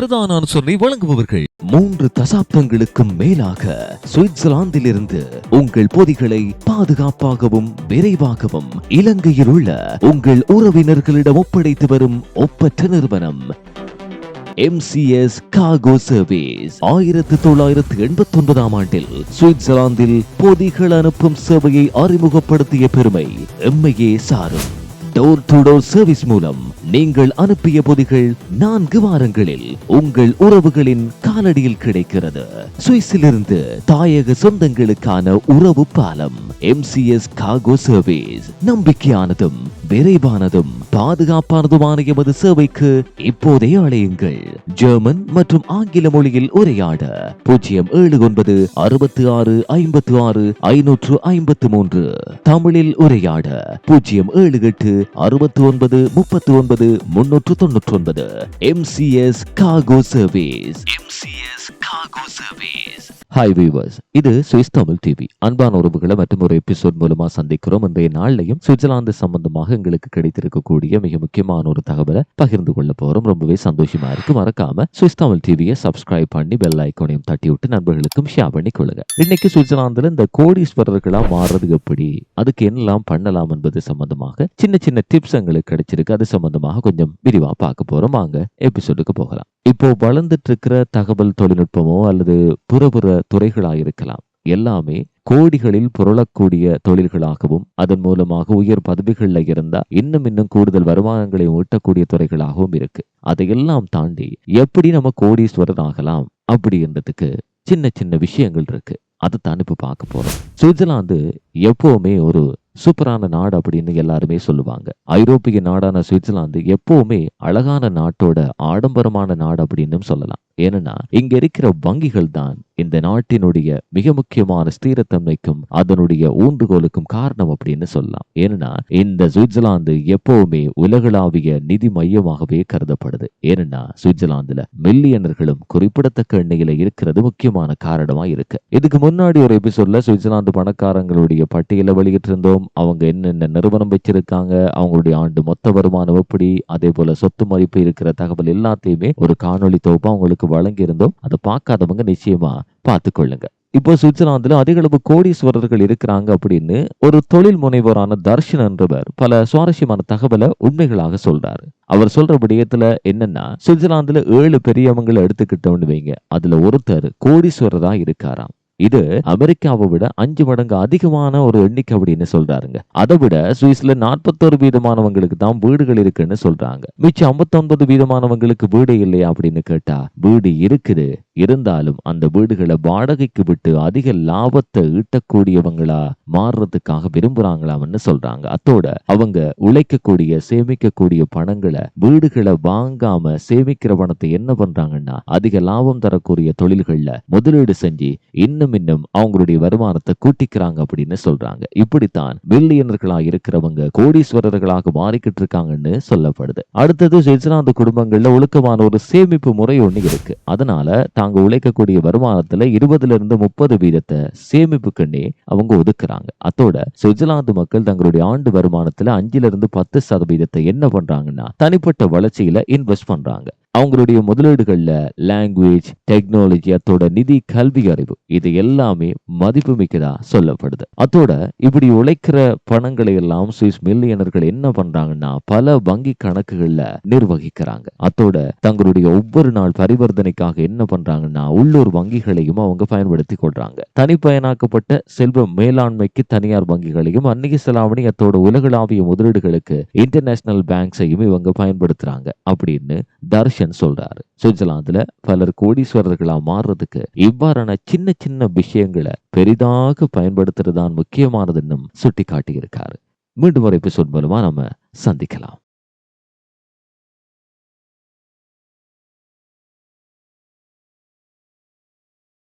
பிரதான அனுசரணை வழங்குபவர்கள். மூன்று தசாப்தங்களுக்கும் மேலாக சுவிட்சர்லாந்திலிருந்து உங்கள் பொதிகளை பாதுகாப்பாகவும் விரைவாகவும் இலங்கையில் உள்ள உங்கள் உறவினர்களிடம் ஒப்படைத்து வரும் ஒப்பற்ற நிறுவனம். MCS கார்கோ சர்வீஸ் ஆயிரத்தி தொள்ளாயிரத்தி எண்பத்தி ஒன்பதாம் ஆண்டில் சுவிட்சர்லாந்தில் பொதிகள் அனுப்பும் சேவையை அறிமுகப்படுத்திய பெருமை எம்மையே சாரும். டோர் டு டோர் சர்வீஸ் மூலம் நீங்கள் அனுப்பிய பொதிகள் நான்கு வாரங்களில் உங்கள் உறவுகளின் காலடியில் கிடைக்கிறது. சுவிஸிலிருந்து தாயக சொந்தங்களுக்கான உறவு பாலம் MCS கார்கோ சர்வீஸ் நம்பிக்கையானதும் விரைவானதும் பாதுகாப்பானதுமான எமது சேவைக்கு இப்போதே அழையுங்கள். ஜெர்மன் மற்றும் ஆங்கில மொழியில் உரையாட பூஜ்ஜியம் ஏழு ஒன்பது அறுபத்தி ஆறு ஐம்பத்தி ஆறு ஐநூற்று ஐம்பத்து மூன்று. தமிழில் உரையாட பூஜ்ஜியம் ஏழு எட்டு அறுபத்தி ஒன்பது முப்பத்தி ஒன்பது முன்னூற்று தொன்னூற்றி ஒன்பது MCS cargo service MCS cargo service hi viewers இது சுவிஸ் தமிழ் டிவி. அன்பான உறவுகளை மற்றும் ஒரு எபிசோட் மூலமா சந்திக்கிறோம். இன்றைய நாள்லையும் சுவிட்சர்லாந்து சம்பந்தமாக எங்களுக்கு கிடைத்திருக்கக்கூடிய மிக முக்கியமான ஒரு தகவலை பகிர்ந்து கொள்ள போறோம். ரொம்பவே சந்தோஷமா இருக்கு. மறக்காம சுவிஸ் தமிழ் டிவியை சப்ஸ்கிரைப் பண்ணி பெல் ஐக்கோனையும் தட்டி விட்டு நண்பர்களுக்கும் ஷேர் பண்ணி கொள்ளுங்க. இன்னைக்கு சுவிட்சர்லாந்துல இந்த கோடீஸ்வரர்களா மாறுறது எப்படி? அதுக்கு என்னெல்லாம் பண்ணலாம் என்பது சம்பந்தமாக சின்ன சின்ன டிப்ஸ் எங்களுக்கு கிடைச்சிருக்கு. அது சம்பந்தமாக கொஞ்சம் விரிவா பார்க்க போறோம். வாங்க எபிசோடுக்கு போகலாம். இப்போ வளர்ந்துட்டு இருக்கிற தகவல் தொழில்நுட்பமோ அல்லது புறபுற துறைகளா இருக்கலாம் எல்லாமே கோடிகளில் புரளக்கூடிய தொழில்களாகவும் அதன் மூலமாக உயர் பதவிகள்ல இருந்தா இன்னும் இன்னும் கூடுதல் வருமானங்களை ஊட்டக்கூடிய துறைகளாகவும் இருக்கு. அதையெல்லாம் தாண்டி எப்படி நம்ம கோடீஸ்வரர் ஆகலாம் அப்படின்றதுக்கு சின்ன சின்ன விஷயங்கள் இருக்கு. அதைத்தான் இப்போ பார்க்க போறோம். சுவிட்சர்லாந்து எப்பவுமே ஒரு சூப்பரான நாடு அப்படின்னு எல்லாருமே சொல்லுவாங்க. ஐரோப்பிய நாடான சுவிட்சர்லாந்து எப்பவுமே அழகான நாட்டோட ஆடம்பரமான நாடு அப்படின்னு சொல்லலாம். ஏன்னா இங்க இருக்கிற வங்கிகள் தான் இந்த நாட்டினுடைய மிக முக்கியமான ஸ்திரத்தன்மைக்கும் அதனுடைய ஊன்றுகோலுக்கும் காரணம் அப்படின்னு சொல்லலாம். ஏன்னா இந்த சுவிட்சர்லாந்து எப்பவுமே உலகளாவிய நிதி மையமாகவே கருதப்படுது. ஏன்னா சுவிட்சர்லாந்துல மில்லியனர்களும் குறிப்பிடத்தக்க எண்ணிக்கையில இருக்கிறது முக்கியமான காரணமா இருக்கு. இதுக்கு முன்னாடி ஒரு எபிசோட்ல சுவிட்சர்லாந்து பணக்காரங்களுடைய பட்டியலை வெளியிட்டிருந்தோம். அவங்க என்னென்ன நிறுவனம் வச்சிருக்காங்க அவங்களுடைய ஆண்டு மொத்த வருமானம் எப்படி அதே போல சொத்து மதிப்பு இருக்கிற தகவல் எல்லாத்தையுமே ஒரு காணொளி தொகுப்பு அவங்களுக்கு வழங்கியிருந்தோம். அதை பார்க்காதவங்க நிச்சயமா பார்த்து கொள்ளுங்க இப்போ சுவிட்சர்லாந்துல அதிக அளவு கோடீஸ்வரர்கள் இருக்கிறாங்க அப்படின்னு ஒரு தொழில் முனைவோரான தர்ஷன் என்றவர் பல சுவாரஸ்யமான தகவலை உண்மைகளாக சொல்றாரு. அவர் சொல்ற விடயத்துல என்னன்னா சுவிட்சர்லாந்துல ஏழு பெரியவங்களை எடுத்துக்கிட்டோம்னு வைங்க. அதுல ஒருத்தர் கோடீஸ்வரரா இருக்காராம். இது அமெரிக்காவை விட அஞ்சு மடங்கு அதிகமான ஒரு எண்ணிக்கை அப்படின்னு சொல்றாருங்க. அதை விட சுவிஸ்ல நாற்பத்தோரு வீதமானவங்களுக்கு தான் வீடுகள் இருக்குன்னு சொல்றாங்க. மிச்சம் ஐம்பத்தொன்பது வீதமானவங்களுக்கு வீடு இல்லையா அப்படின்னு கேட்டா வீடு இருக்குது. இருந்தாலும் அந்த வீடுகளை வாடகைக்கு விட்டு அதிக லாபத்தை ஈட்டக்கூடியவங்களா மாறுறதுக்காக விரும்புறாங்களாம்னு சொல்றாங்க. அத்தோட அவங்க உழைக்கக்கூடிய சேமிக்கக்கூடிய பணங்களை வீடுகளை வாங்காம சேமிக்கிற பணத்தை என்ன பண்றாங்கன்னா அதிக லாபம் தரக்கூடிய தொழில்கள்ல முதலீடு செஞ்சு இன்னும் இன்னும் அவங்களுடைய வருமானத்தை கூட்டிக்கிறாங்க அப்படின்னு சொல்றாங்க. இப்படித்தான் பில்லியனர்களா இருக்கிறவங்க கோடீஸ்வரர்களாக மாறிக்கிட்டு இருக்காங்கன்னு சொல்லப்படுது. அடுத்தது சுவிட்சர்லாந்து குடும்பங்கள்ல ஒழுக்கமான ஒரு சேமிப்பு முறை ஒண்ணு இருக்கு. அதனால தாங்க உழைக்கக்கூடிய வருமானத்துல இருபதுல இருந்து முப்பது வீதத்தை சேமிப்புக்குன்னே அவங்க ஒதுக்குறாங்க. அத்தோட சுவிட்சர்லாந்து மக்கள் தங்களுடைய ஆண்டு வருமானத்துல அஞ்சுல இருந்து பத்து சதவீதத்தை என்ன பண்றாங்கன்னா தனிப்பட்ட வளர்ச்சியில இன்வெஸ்ட் பண்றாங்க. அவங்களுடைய முதலீடுகள்ல லாங்குவேஜ் டெக்னாலஜி அத்தோட நிதி கல்வி அறிவு இது எல்லாமே மதிப்பு மிக்கதா சொல்லப்படுது. அத்தோட இப்படி உழைக்கிற பணங்களை எல்லாம் சுவிஸ் மில்லியனர்கள் என்ன பண்றாங்கன்னா பல வங்கி கணக்குகள்ல நிர்வகிக்கிறாங்க. அத்தோட தங்களுடைய ஒவ்வொரு நாள் பரிவர்த்தனைக்காக என்ன பண்றாங்கன்னா உள்ளூர் வங்கிகளையும் அவங்க பயன்படுத்தி கொள்றாங்க. தனிப்பயனாக்கப்பட்ட செல்வ மேலாண்மைக்கு தனியார் வங்கிகளையும் அந்நிய செலாவணி அத்தோட உலகளாவிய முதலீடுகளுக்கு இன்டர்நேஷனல் பேங்க்ஸையும் இவங்க பயன்படுத்துறாங்க. அப்படின்னு தர்ஷன் சொல்றாரு. சுவிட்சர்லாந்துல பலர் கோடீஸ்வரர்களா மாறுறதுக்கு இவ்வாறான சின்ன சின்ன விஷயங்களை பெரிதாக பயன்படுத்துறதுதான் முக்கியமானதுன்னு சுட்டி காட்டியிருக்காரு மீண்டும் ஒரு எபிசோட் மூலமா நம்ம சந்திக்கலாம்.